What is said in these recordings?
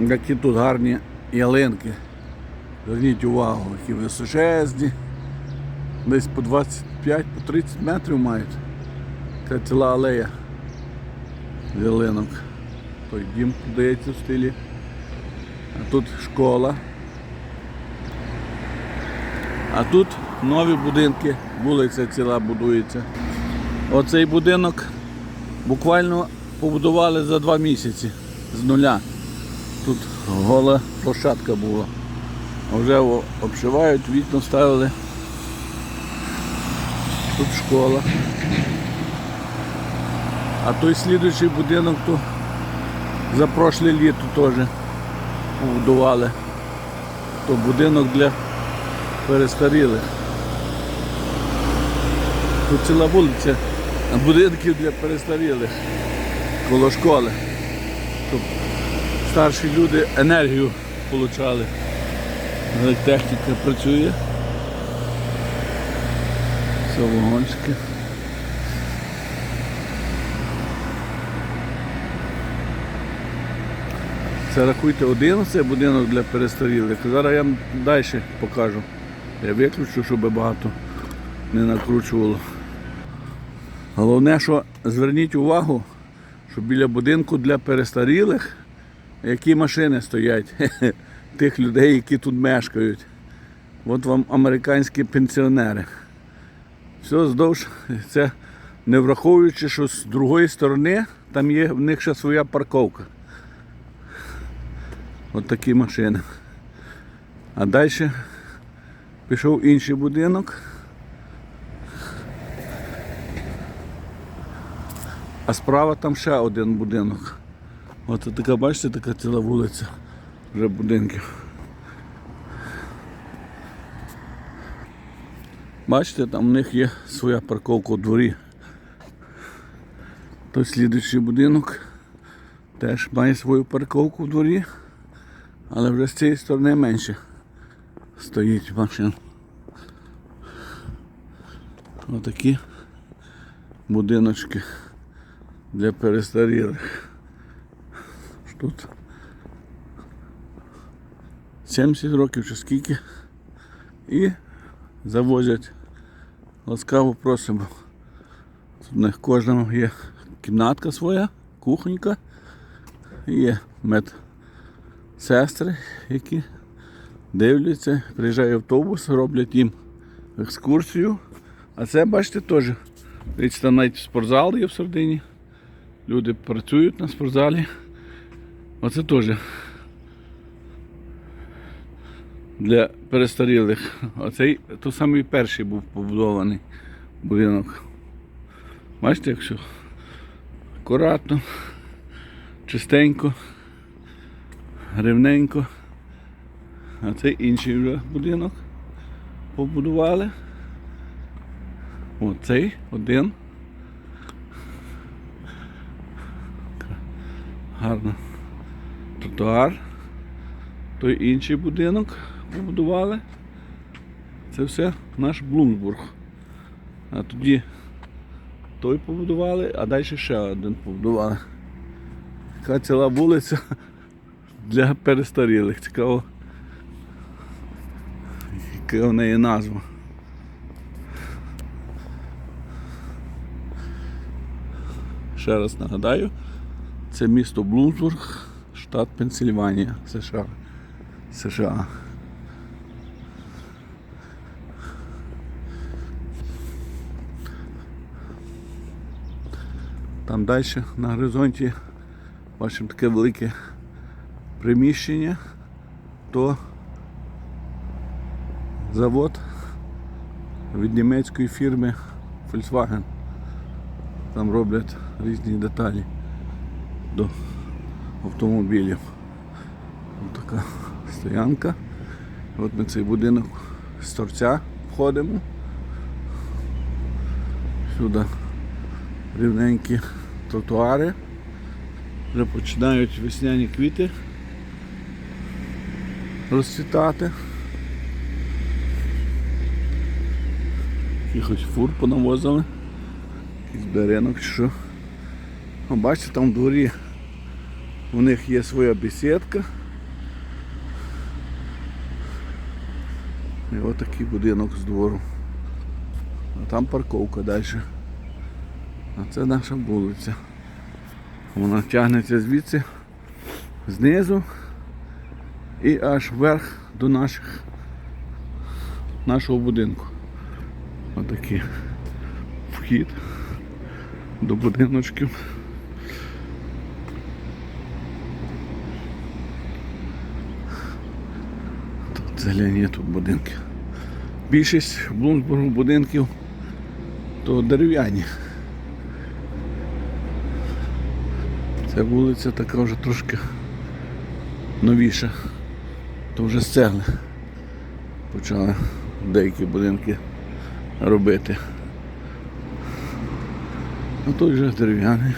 Які тут гарні ялинки. Зверніть увагу, які височезні. Десь по 25-30 по 30 метрів мають. Це ціла алея ялинок. Той дім подається в стилі. А тут школа. А тут нові будинки, вулиця ціла будується. Оцей будинок буквально побудували за два місяці з нуля. Тут гола площадка була. А вже обшивають, вікна ставили. Тут школа. А той слідуючий будинок то за прошле літо теж побудували. То будинок для перестарілих. Тут ціла вулиця будинків для перестарілих коло школи. Старші люди енергію отримали. Техніка працює. Все вагончики. Це рахуйте один це будинок для перестарілих. Зараз я вам далі покажу. Я виключу, щоб багато не накручувало. Головне, що зверніть увагу, що біля будинку для перестарілих які машини стоять тих людей, які тут мешкають. От вам американські пенсіонери. Все здовж, це не враховуючи, що з другої сторони там є в них ще своя парковка. От такі машини. А далі пішов інший будинок. А справа там ще один будинок. От така, бачите, така ціла вулиця вже будинків. Бачите, там в них є своя парковка у дворі. Той слідуючий будинок теж має свою парковку в дворі, але вже з цієї сторони менше стоїть машин. Отакі будиночки для перестарілих. Тут 70 років чи скільки. І завозять. Ласкаво просимо. Тут в них кожному є кімнатка своя, кухонька. Є медсестри, які дивляться, приїжджає автобус, роблять їм екскурсію. А це, бачите, теж. Там навіть спортзал є в середині. Люди працюють на спортзалі. Оце теж для перестарілих. Оцей то самий перший був побудований будинок. Бачите, як все акуратно, чистенько, рівненько. А цей інший вже будинок побудували. Оцей один. Гарно тротуар, той інший будинок побудували. Це все наш Блумсбург. А тоді той побудували, а далі ще один побудували. Така ціла вулиця для перестарілих. Цікаво, яка в неї назва. Ще раз нагадаю. Це місто Блумсбург, штат Пенсильванія, США. США. Там далі на горизонті бачимо таке велике приміщення, то завод від німецької фірми Volkswagen. Там роблять різні деталі до автомобілів. Ось така стоянка. От ми цей будинок з торця входимо. Сюди рівненькі тротуари. Вже починають весняні квіти розцвітати. Якихось фур понавозили. Якийсь беренок чи що. Бачите, там в дворі у них є своя бесідка. І ось такий будинок з двору. А там парковка далі. А це наша вулиця. Вона тягнеться звідси, знизу і аж вверх до наших, нашого будинку. Отакий вхід до будиночків. Тут зелені тут будинки. Більшість Блумсбургу будинків то дерев'яні. Ця вулиця така вже трошки новіша. То вже з цегли почали деякі будинки робити. А той вже дерев'яний,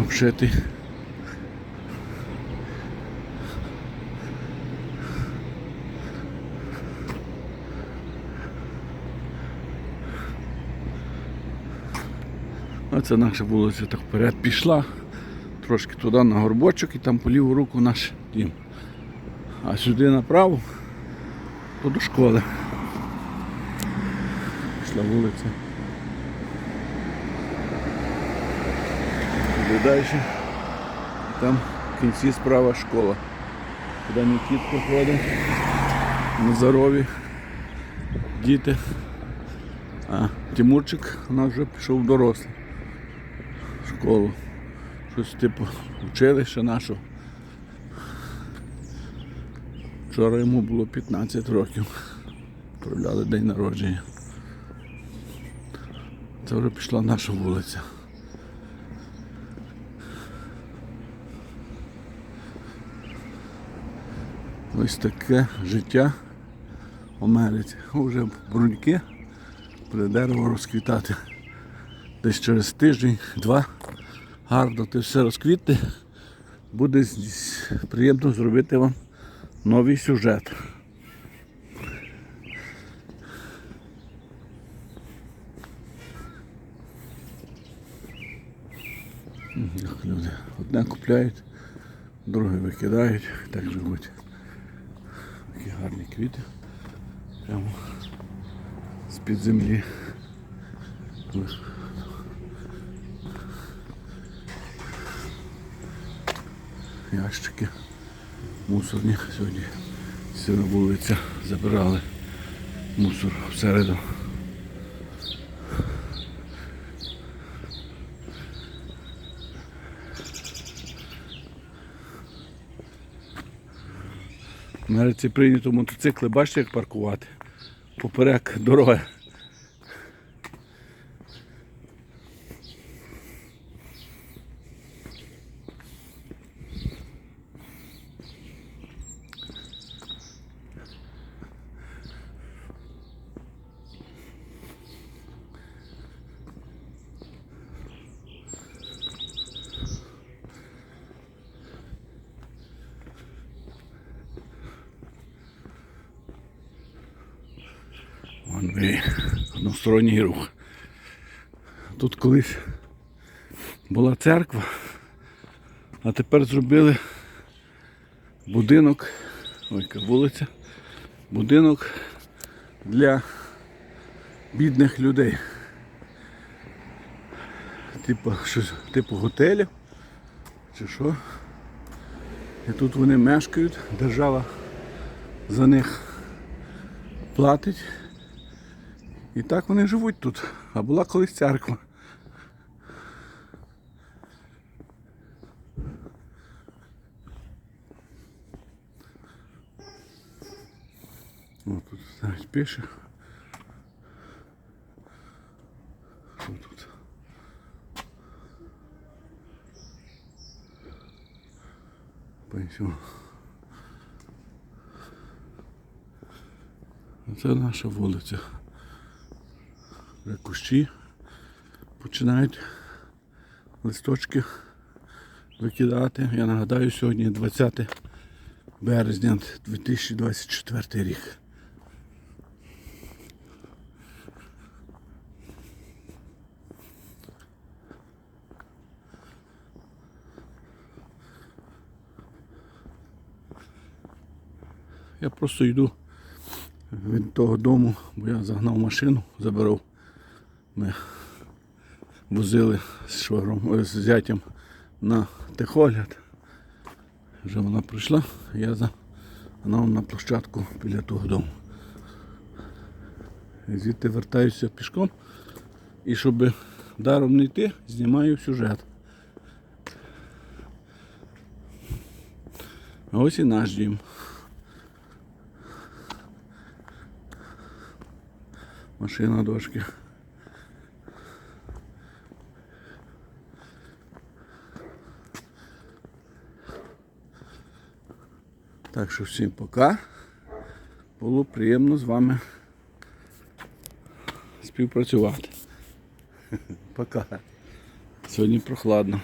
обшитий. А це наша вулиця так вперед пішла, трошки туди на горбочок і там по ліву руку наш дім. А сюди направо, то до школи. Пішла вулиця. Туди далі. Там в кінці справа школа. Куди Нікітко ходить. Назарові. Діти. А Тимурчик у нас вже пішов дорослий школу. Щось типу училище нашого. Вчора йому було 15 років. Справляли день народження. Це вже пішла наша вулиця. Ось таке життя в Америці. Вже бруньки буде дерево розквітати. Десь через тиждень, два, гарно те все розквітне. Буде приємно зробити вам новий сюжет. Як Люди одне купляють, друге викидають, так живуть. Такі гарні квіти. Прямо з-під землі. Ящики мусорні сьогодні всі на вулиця забирали мусор всереду. В Америці прийнято мотоцикли, бачите, як паркувати? Поперек дороги. Вон односторонній рух. Тут колись була церква, а тепер зробили будинок, ой, яка вулиця, будинок для бідних людей. Типу, щось, типу готелю чи що. І тут вони мешкають, держава за них платить. І так вони живуть тут. А була колись церква. О, тут навіть пише. Що тут? Пенсіон. Це наша вулиця. Вже кущі починають листочки викидати. Я нагадаю, сьогодні 20 березня 2024 рік. Я просто йду від того дому, бо я загнав машину, забирав. Ми возили з швагром, е, з зятям на техогляд. Вже вона прийшла, я загнав на площадку біля того дому. Звідти вертаюся пішком. І щоб даром не йти, знімаю сюжет. А ось і наш дім. Машина дошки. Так що всім пока. Було приємно з вами співпрацювати. Пока. Сьогодні прохладно.